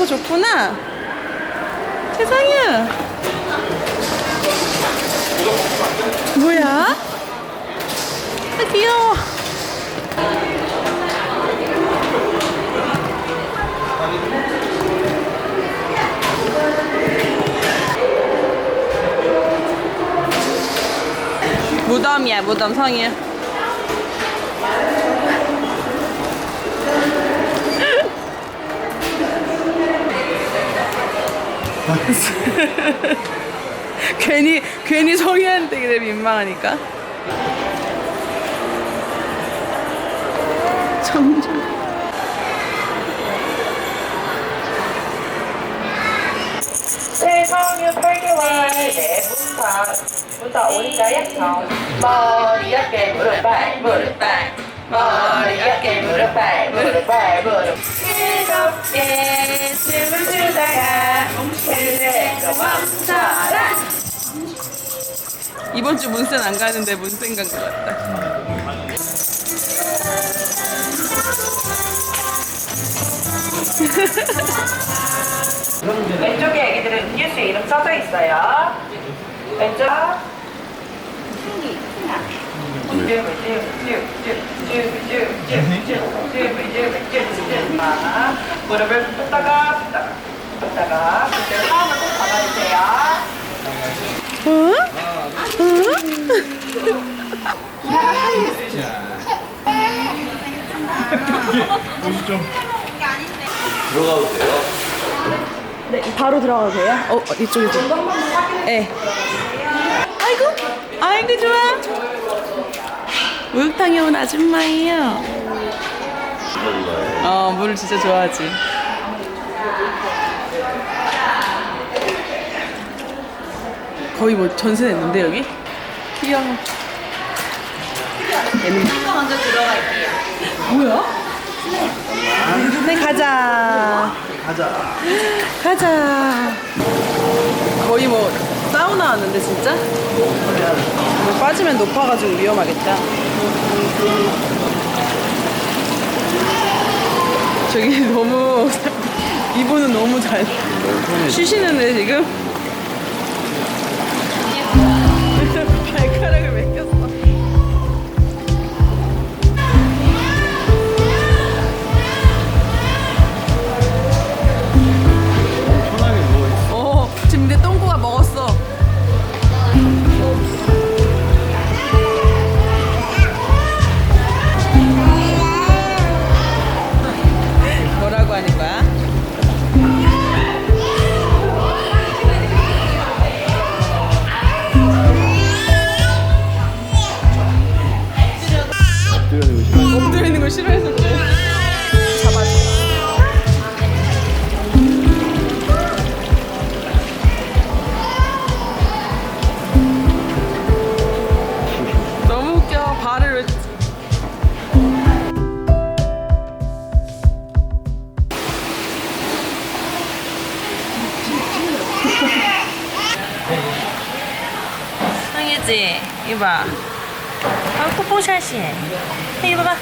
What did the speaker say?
거 좋구나. 세상에. 뭐야? 아, 귀여워. 무덤이야, 무덤 성이 괜히 괜히 성희한테 그래 민망하니까. 점점. 생성유 8개월 내 문파 문파 오니까 약성 머리 어깨 무릎 발 무릎 발 머리 즐겁게 춤을 추다가 그래도 멈춰라 이번 주 문센 안 가는데 문센 간 것 같다. 왼쪽에 애기들은 음료수에 이름 써져 있어요. 왼쪽. 아, 무릎을 폈다가 폈다가 폈다가 그때 화음을 꼭 잡아주세요 어? 들어가도 돼요? 네, 바로 들어가도 돼요? 어, 어, 이쪽이죠? 네. 아이고, 아이고, 좋아. 목욕탕에 온 아줌마예요. 어, 물을 진짜 좋아하지. 거의 뭐 전세 냈는데, 여기? 귀여워. 얘는 먼저 들어갈게요 뭐야? 네, 가자. 가자. 가자. 거의 뭐 사우나 왔는데 진짜? 뭐 빠지면 높아가지고 위험하겠다. 저기 너무 이분은 너무 잘 쉬시는데 지금 상이지 이봐. 아 뽀뽀샷이해 이거 봐봐